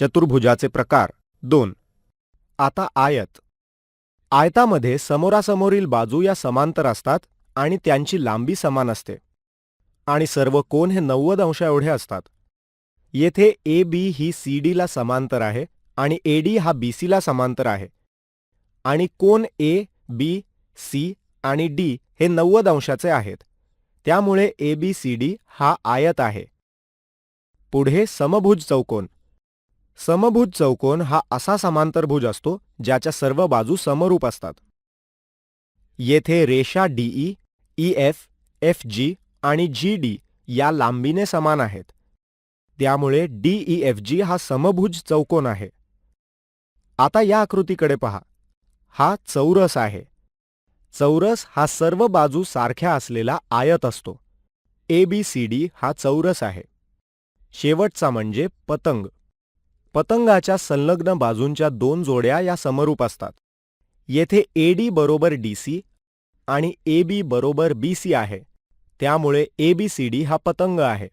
चतुर्भुजाचे प्रकार. दोन. आता आयत. आयतामध्ये समोरासमोरील बाजू या समांतर असतात आणि त्यांची लांबी समान असते. आणि सर्व कोन हे नव्वद अंशा एवढे असतात. येथे ए बी ही सी डीला समांतर आहे आणि ए डी हा बी सीला समांतर आहे. आणि कोन ए बी सी आणि डी हे नव्वद अंशाचे आहेत. त्यामुळे ए बी सी डी हा आयत आहे. पुढे समभुज चौकोन. समभुज चौकोन हा असा समांतरभुज असतो ज्याच्या सर्व बाजू समरूप असतात. येथे रेषा DE E F F G आणि जी डी या लांबीने समान आहेत. त्यामुळे डीई एफ जी हा समभुज चौकोन आहे. आता या आकृतीकडे पहा. हा चौरस आहे. चौरस हा सर्व बाजू सारख्या असलेला आयत असतो. ए बी सी डी हा चौरस आहे. शेवटचा म्हणजे पतंग. पतंगाच्या संलग्न बाजूंच्या दोन जोड्या या समरूप असतात. येथे ए डी बरोबर डी सी आणि ए बी बरोबर बी सी आहे. त्यामुळे ए बी सी डी हा पतंग आहे.